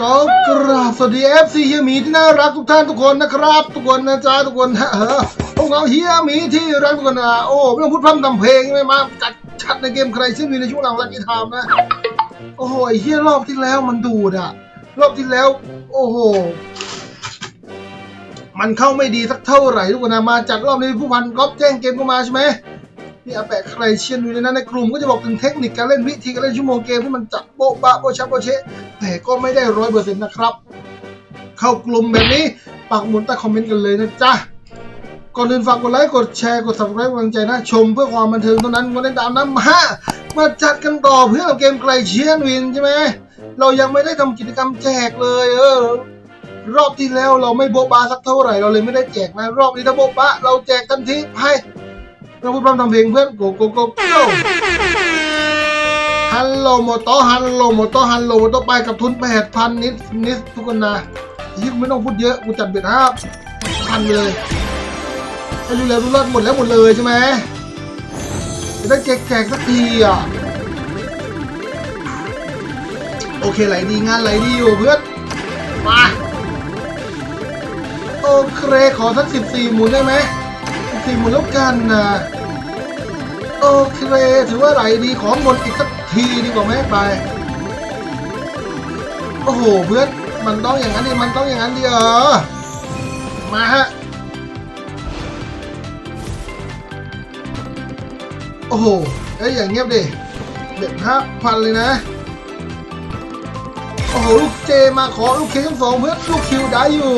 ก็กราบสวัสดีเอฟซีเฮียหมีที่น่ารักทุกท่านทุกคนนะครับ ทุกคนนะจ๊ะทุกคนฮะเออพวกเราเฮียหมีที่รักทุกคนนะโอ้ไม่ต้องพูดพร่ำทำเพลงไม่มาจัดชัดในเกมใครชื่อมีในช่วงหลังลักกี้ไทม์นะ โอ้โหเฮียรอบที่แล้วมันดูดอะรอบที่แล้ว โอ้โห มันเข้าไม่ดีสักเท่าไหร่ทุกคนนะมาจัดรอบนี้ผู้พันก๊อฟแจ้งเกมเข้ามาใช่ไหม นี่อาแปะใครเชียนอยู่ในนั้นในกลุ่มก็จะบอกถึงเทคนิคการเล่นวิธีการเล่นชั่วโมงเกมที่มันจับโบ๊ะบะโบ๊ะชับโบ๊ะเชะแต่ก็ไม่ได้ร้อยเปอร์เซ็นต์นะครับ เข้ากลุ่มแบบนี้ปักหมุนใต้คอมเมนต์กันเลยนะจ๊ะก่อนอื่นฝากกดไลค์กดแชร์กด subscribe กำลังใจนะชมเพื่อความบันเทิงเท่านั้นวันนี้ตามน้ำมามาจัดกันต่อเพื่อเกมใครเชียนวินใช่ไหมเรายังไม่ได้ทำกิจกรรมแจกเลยเออรอบที่แล้วเราไม่โบ๊ะบะสักเท่าไหร่เราเลยไม่ได้แจกนะ รอบนี้ถ้าโบ๊ะบะเราแจกทันทีให้ เราพูดพร้อมทำเพลงเพื่อนโกโกโกโกฮัลโหลโมโตฮัลโหลโมโตฮัลโหลโมโตไปกับทุนแปดพันนิดนิดทุกคนนะยิ่งไม่ต้องพูดเยอะกูจัดเบ็ดห้าพันเลยให้ดูแล้วดูรอดหมดแล้วหมดเลยใช่ไหมจะได้แจกแจกสักทีอะโอเคไหลดีงานไหลดีอยู่เพื่อนมาโอเคขอสักสิบสี่หมุนได้ไหม สี่หมุนแล้วกันนะโอเคถือว่าไหลดีขอหมดอีกสักทีดีกว่าไหมไปโอ้โหเพื่อนมันต้องอย่างนั้นดิมันต้องอย่างนั้นดิเออมาฮะโอ้โหเอ้ยอย่างเงียบดิเด็ดห้าพันเลยนะโอ้โหลูกเจมาขอลูกเคทั้งสองเพื่อนลูกคิวได้อยู่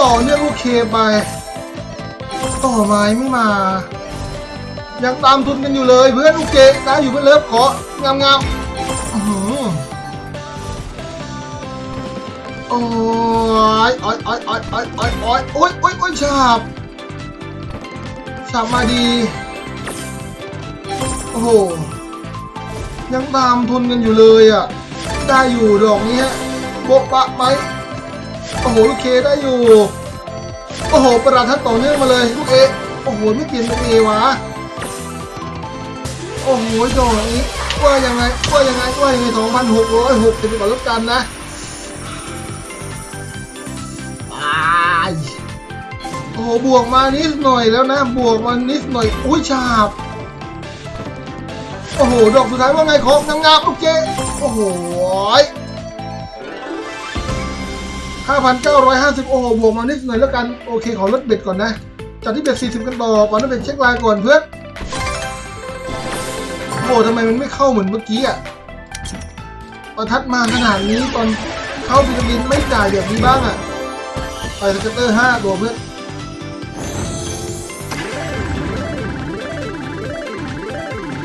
ต่อเนื่องลูกเคไป ต่อไม้ไม่มา ยังตามทุนกันอยู่เลยเพื่อนลูกเจได้อยู่เพื่อนเลิฟของามงามโอ้ยโอ้ยโอ้ยโอ้ยโอ้ยโอ้ยโอ้ยโอ้ยโอ้ยโอ้ยฉาบฉาบมาดี โอ้โห ยังตามทุนกันอยู่เลยอะ ได้อยู่ดอกนี้ฮะโบ๊ะปะไหมโอ้โหลูกเคได้อยู่ โอ้โห ประหลาดทัดต่อเนื่องมาเลยลูกเอ โอ้โห ไม่เปลี่ยนเป็นเอวะ โอ้โหดอกนี้ว่ายังไงว่ายังไงว่ายังไงสองพันหกร้อยหกสิบกว่าแล้วกันนะตายโอ้โห บวกมานิดหน่อยแล้วนะ บวกมานิดหน่อย อุ้ยฉาบ โอ้โห ดอกสุดท้ายว่าไงของงามๆลูกเจโอ้โห 5,950 โอ้โหบวกมานิดหน่อยแล้วกันโอเคขอลดเบ็ดก่อนนะจากที่เบ็ด 40 กันต่อก่อนนั้นเบ็ดเช็คลน์ก่อนเพื่อนโอ้โหทำไมมันไม่เข้าเหมือนเมื่อกี้อะประทัดมาขนาดนี้ตอนเข้าวิตามินไม่จ่ายแบบนี้บ้างอะไปสเกตเตอร์5ตัวเพื่อน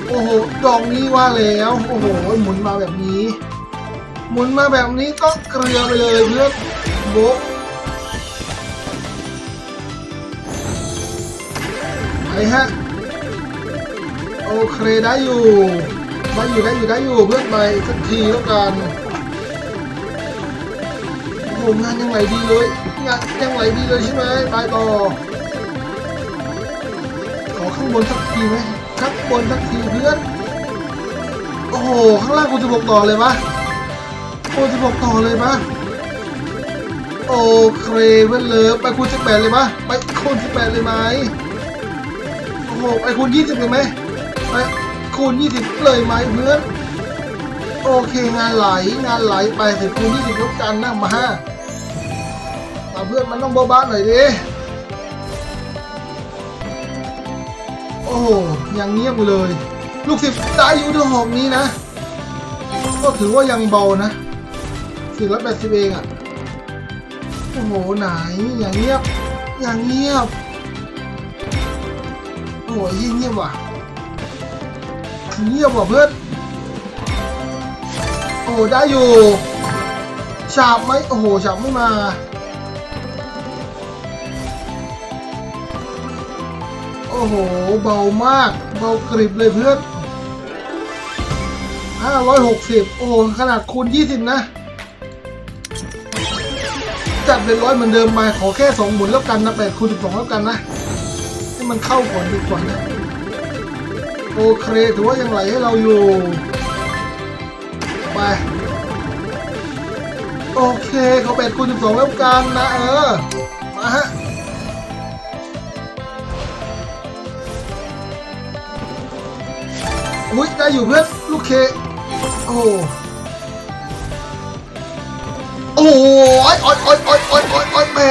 โอ้โห ดอกนี้ว่าแล้ว โอ้โห หมุนมาแบบนี้ หมุนมาแบบนี้ก็เกลือไปเลยเพื่อน บะไปฮะ โอเคได้อยู่ ได้อยู่ได้อยู่ได้อยู่เพื่อนไปสักทีแล้วกันโอ้งานยังไหลดีเลยงานยังไหลดีเลยใช่ไหมไปต่อ ขอข้างบนสักทีไหมข้างบนสักทีเพื่อน โอ้โห ข้างล่างกูจะบอกต่อเลยปะโอ้จะบอกต่อเลยปะ โอเคเว้นเลยไปคูณสิบแปดเลยปะไปคูณสิบแปดเลยไหมโอ้โหไปคูณยี่สิบเลยไหมไปคูณยี่สิบเลยไหมเพื่อนโอเคงานไหลงานไหลไปสิคูณยี่สิบยกกันนะมามาเพื่อนมันต้องบ้าๆหน่อยดิโอ้โหยังเงียบอยู่เลย ลูกศิษย์ได้อยู่ที่หอกนี้นะ ก็ถือว่ายังเบานะสี่ร้อยแปดสิบเองอะ อ้โหไหนอย่างเงียบอย่างเงียบโอ้โหยิ่งเงียบว่ะเงียบว่ะเพื่อนโอ้ได้อยู่ฉาบไหมโอ้โหฉาบไม่มาโอ้โหเบามากเบากริบเลยเพื่อนห้าร้อยหกสิบโอ้ขนาดคูณยี่สิบนะ จัดเป็นร้อยเหมือนเดิมไปขอแค่สองหมุนแล้วกันนะแปดคูณสิบสองแล้วกันนะให้มันเข้าก่อนดีกว่านะโอเคถือว่ายังไหลให้เราอยู่ไปโอเคเขาแปดคูณสิบสองแล้วกันนะเออมาฮะอุ้ยได้อยู่เพื่อนลูกเคโอ้โหโอ้ยโอ้ยโอ้ยโอ้ยโอ้ยโอ้ยโอ้ยแม่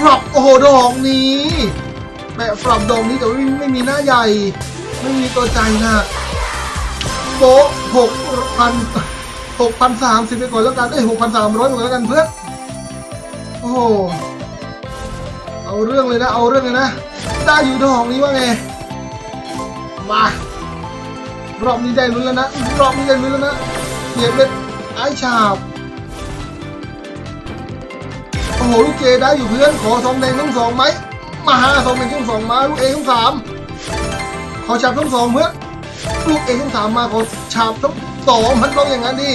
ฟรับโอ้โหดอกนี้แม่ฟรับดอกนี้แต่ว่าไม่ไม่มีหน้าใหญ่ ไม่มีตัวใจนะโป๊ะหกพันหกพันสามสิบไปก่อนแล้วกันเอ้ยหกพันสามร้อยไปก่อนแล้วกันเพื่อนโอ้โหเอาเรื่องเลยนะเอาเรื่องเลยนะ ได้อยู่ดอกนี้ว่าไงมารอบนี้ได้ลุ้นแล้วนะรอบนี้ได้ลุ้นแล้วนะเสียบเลยไอ้ฉาบ โอ้โหลูกเจได้อยู่เพื่อนขอสองแดงทั้งสองไหมมาหาสองแดงทั้งสองมาลูกเอทั้งสามขอฉาบทั้งสองเพื่อนลูกเอทั้งสามมาขอฉาบทั้งสองมันต้องอย่างนั้นดิ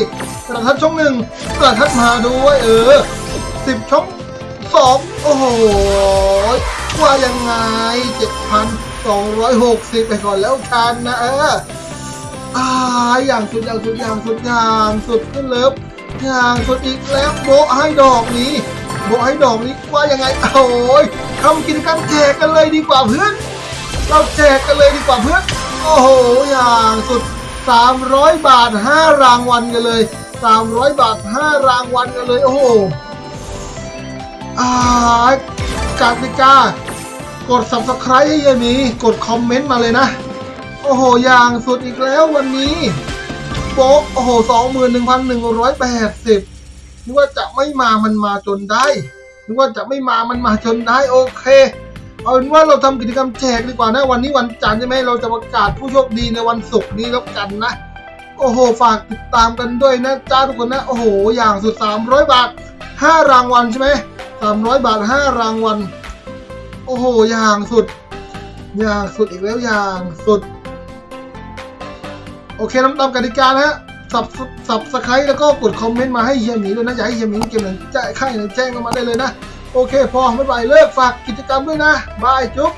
กระทัดช่องหนึ่งกระทัดมาด้วยเออสิบช่องสองโอ้โหว่ายังไงเจ็ดพันสองร้อยหกสิบไปก่อนแล้วกันนะเอออาอย่างสุดอย่างสุดอย่างสุดอย่างสุดขึ้นเลิฟอย่างสุดอีกแล้วโบให้ดอกนี้ โบะให้ดอกนี้ว่ายังไงโอ้ยทำกิจกรรมแจกกันเลยดีกว่าเพื่อน เราแจกกันเลยดีกว่าเพื่อน โอ้โห อย่างสุด 300 บาท 5 รางวัลกันเลย 300 บาท 5 รางวัลกันเลย โอ้โหอากติกากด subscribe ให้ยายมีกดคอมเมนต์มาเลยนะ โอ้โห อย่างสุดอีกแล้ววันนี้โป๊ะโอ้โหสองหมื่ นึกว่าจะไม่มามันมาจนได้นึกว่าจะไม่มามันมาจนได้โอเค เอาเป็นว่าเราทำกิจกรรมแจกดีกว่านะ วันนี้วันจันทร์ใช่ไหมเราจะประกาศผู้โชคดีในวันศุกร์นี้แล้วกันนะ โอ้โห ฝากติดตามกันด้วยนะจ้าทุกคนนะ โอ้โห อย่างสุด 300 บาท 5 รางวัลใช่ไหม300 บาท 5 รางวัล โอ้โห อย่างสุด อย่างสุดอีกแล้วอย่างสุด โอเคน้ำตามกติกานะฮะ สับสับสไครต์แล้วก็กดคอมเมนต์มาให้เฮียหมีด้วยนะ อยากให้เฮียหมีเกมไหนแจ้งค่ายไหนแจ้งเข้ามาได้เลยนะ โอเค พอไม่ไปเลิกฝากกิจกรรมด้วยนะ บายจุ๊บ